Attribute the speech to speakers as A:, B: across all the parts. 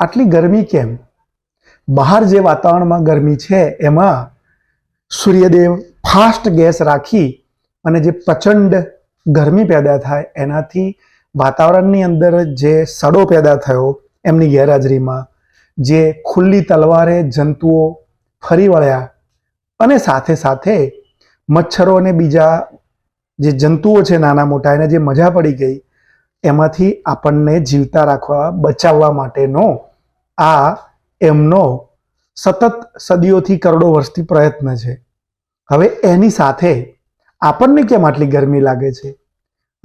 A: આટલી ગરમી કેમ? બહાર જે વાતાવરણમાં ગરમી છે, એમાં સૂર્યદેવ ફાસ્ટ ગેસ રાખી અને જે પ્રચંડ ગરમી પેદા થાય, એનાથી વાતાવરણની અંદર જે સડો પેદા થયો, એમની ગેરહાજરીમાં, જે ખુલ્લી તલવારે જંતુઓ ફરી વળ્યા અને સાથે સાથે મચ્છરો અને બીજા જે જંતુઓ છે, નાના મોટા, એને જે મજા પડી ગઈ એમાંથી આપણને જીવતા રાખવા, બચાવવા માટેનો આ એમનો સતત સદીઓથી કરોડો વર્ષથી પ્રયત્ન છે. હવે એની સાથે આપણને કેમ આટલી ગરમી લાગે છે?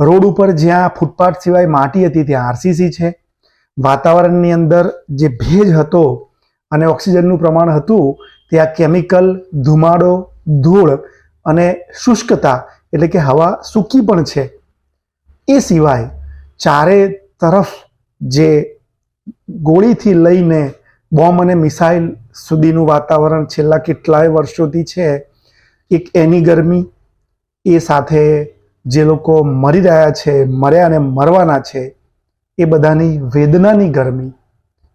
A: રોડ ઉપર જ્યાં ફૂટપાથ સિવાય માટી હતી, ત્યાં આરસીસી છે. વાતાવરણની અંદર જે ભેજ હતો અને ઓક્સિજનનું પ્રમાણ હતું, ત્યાં કેમિકલ, ધુમાડો, ધૂળ અને શુષ્કતા એટલે કે હવા સૂકી પણ છે. એ સિવાય ચારે તરફ જે ગોળીથી લઈને બોમ્બ અને મિસાઇલ સુધીનું વાતાવરણ છેલ્લા કેટલાય વર્ષોથી છે, એક એની ગરમી, એ સાથે જે લોકો મરી રહ્યા છે, મર્યા અને મરવાના છે, એ બધાની વેદનાની ગરમી.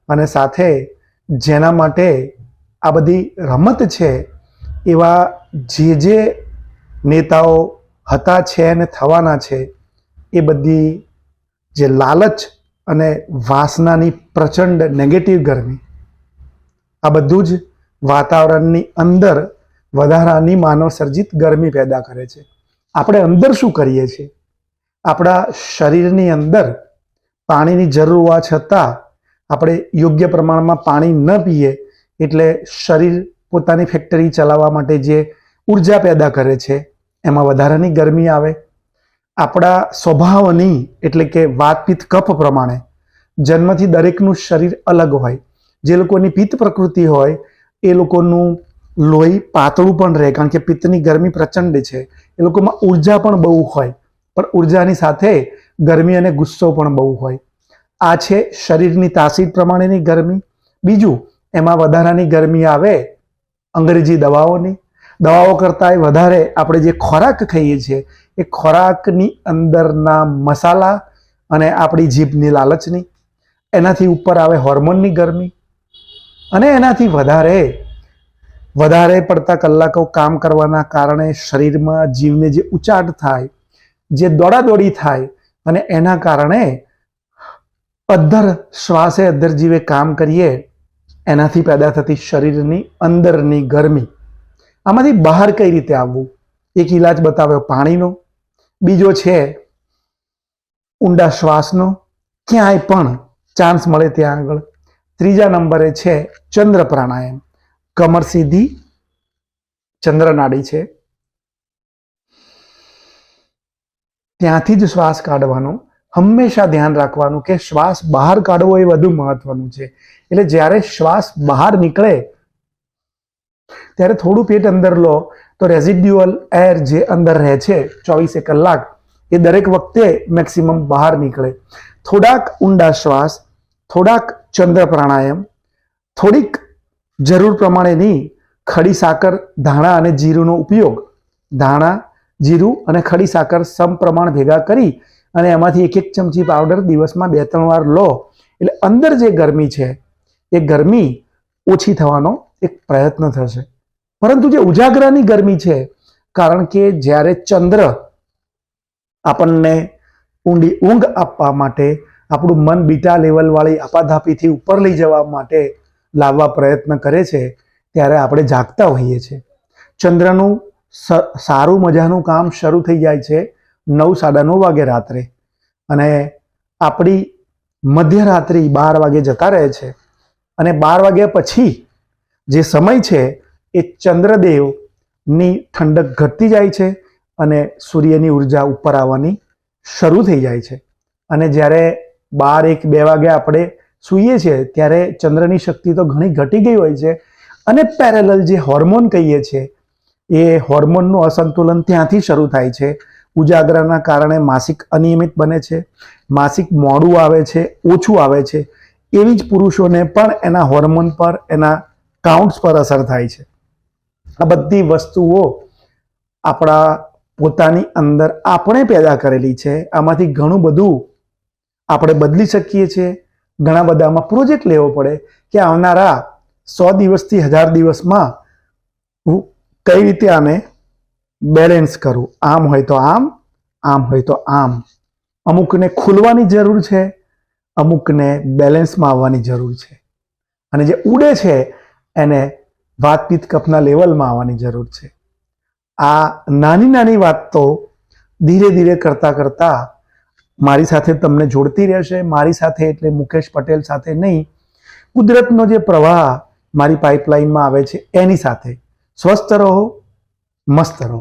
A: અને સાથે જેના માટે આ બધી રમત છે, એવા જે જે નેતાઓ હતા છે અને થવાના છે, એ બધી જે લાલચ અને વાસનાની પ્રચંડ નેગેટિવ ગરમી, આ બધું જ વાતાવરણની અંદર વધારાની માનવ સર્જિત ગરમી પેદા કરે છે. આપણે અંદર શું કરીએ છીએ? આપણા શરીરની અંદર પાણીની જરૂર હોવા છતાં આપણે યોગ્ય પ્રમાણમાં પાણી ન પીએ એટલે શરીર પોતાની ફેક્ટરી ચલાવવા માટે જે ઊર્જા પેદા કરે છે, એમાં વધારાની ગરમી આવે આપણા સ્વભાવની એટલે કે વાતપિત્ત કફ પ્રમાણે જન્મથી દરેકનું શરીર અલગ હોય, જે લોકોની પિત્ત પ્રકૃતિ હોય, એ લોકોનું લોહી પાતળું પણ રહે, કારણ કે પિત્તની ગરમી પ્રચંડ છે. એ લોકોમાં ઊર્જા પણ બહુ હોય, પણ ઉર્જાની સાથે ગરમી અને ગુસ્સો પણ બહુ હોય. આ છે શરીરની તાસીર પ્રમાણેની ગરમી. બીજું, એમાં વધારાની ગરમી આવે અંગ્રેજી દવાઓની. દવાઓ કરતાંય વધારે આપણે જે ખોરાક ખાઈએ છીએ એ ખોરાકની અંદરના મસાલા અને આપણી જીભની લાલચની, એનાથી ઉપર આવે હોર્મોનની ગરમી અને એનાથી વધારે વધારે પડતા કલાકો કામ કરવાના કારણે શરીરમાં જીવને જે ઉચાટ થાય, જે દોડાદોડી થાય અને એના કારણે અદ્ધર શ્વાસે અધ્ધર જીવે કામ કરીએ, એનાથી પેદા થતી શરીરની અંદરની ગરમી. આમાંથી બહાર કઈ રીતે આવવું? એક ઈલાજ બતાવ્યો પાણીનો. બીજો છે ઊંડા શ્વાસનો ક્યાંય પણ ચાન્સ મળે ત્યાં આગળ. ત્રીજા નંબરે છે ચંદ્ર પ્રાણાયામ. કમર સીધી ચંદ્રનાડી છે. ત્યાંથી જ શ્વાસ કાઢવાનો. હંમેશા ધ્યાન રાખવાનું કે શ્વાસ બહાર કાઢવો એ વધુ મહત્વનું છે. એટલે જ્યારે શ્વાસ બહાર નીકળે, ત્યારે થોડું પેટ અંદર લો તો રેઝિડ્યુઅલ એર જે અંદર રહે છે, ચોવીસે કલાક, એ દરેક વખતે મેક્સિમમ બહાર નીકળે. થોડાક ઊંડા શ્વાસ, થોડાક ચંદ્ર પ્રાણાયામ, થોડીક જરૂર પ્રમાણેની ખડી સાકર, ધાણા અને જીરુંનો ઉપયોગ. ધાણા, જીરું અને ખડી સાકર સમપ્રમાણ ભેગા કરી અને એમાંથી એક એક ચમચી પાવડર દિવસમાં બે ત્રણ વાર લો. એટલે અંદર જે ગરમી છે, એ ગરમી ઓછી થવાનો એક પ્રયત્ન થશે. પરંતુ જે ઉજાગરાની ગરમી છે, કારણ કે જ્યારે ચંદ્ર આપણને ઊંડી ઊંઘ આપવા માટે, આપણું મન બીટા લેવલવાળી આપાધાપીથી ઉપર લઈ જવા માટે લાવવા પ્રયત્ન કરે છે, ત્યારે આપણે જાગતા હોઈએ છીએ. ચંદ્રનું સારું મજાનું કામ શરૂ થઈ જાય છે નવ સાડા નવ વાગે રાત્રે. અને આપણી મધ્યરાત્રિ બાર વાગે જતા રહે છે. અને બાર વાગ્યા પછી જે સમય છે એ ચંદ્રદેવની ઠંડક ઘટતી જાય છે અને સૂર્યની ઊર્જા ઉપર આવવાની શરૂ થઈ જાય છે. અને જ્યારે બાર એક બે વાગે આપણે સૂઈએ છીએ, ત્યારે ચંદ્રની શક્તિ તો ઘણી ઘટી ગઈ હોય છે અને પેરેલલ જે હોર્મોન કહીએ છીએ, એ હોર્મોનનું અસંતુલન ત્યાંથી શરૂ થાય છે. ઉજાગરાના કારણે માસિક અનિયમિત બને છે, માસિક મોડું આવે છે, ઓછું આવે છે. એવી જ પુરુષોને પણ એના હોર્મોન પર, એના કાઉન્ટ્સ પર અસર થાય છે. આ બધી વસ્તુઓ આપણા પોતાની અંદર આપણે પેદા કરેલી છે. આમાંથી ઘણું બધું આપણે બદલી શકીએ છીએ. ઘણા બધામાં પ્રોજેક્ટ લેવો પડે કે આવનારા સો દિવસથી હજાર દિવસમાં હું કઈ રીતે આને બેલેન્સ કરું? આમ હોય તો આમ આમ હોય તો આમ. અમુકને ખુલવાની જરૂર છે, અમુકને બેલેન્સમાં આવવાની જરૂર છે. અને જે ઉડે છે, એને વાતપીત કપના લેવલમાં આવવાની જરૂર છે. આ નાની નાની વાત તો ધીરે ધીરે કરતા કરતા મારી સાથે તમને જોડતી રહેશે, મારી સાથે એટલે મુકેશ પટેલ સાથે નહીં, કુદરતનો જે પ્રવાહ મારી પાઇપલાઇનમાં આવે છે એની સાથે. સ્વસ્થ રહો, મસ્ત રહો.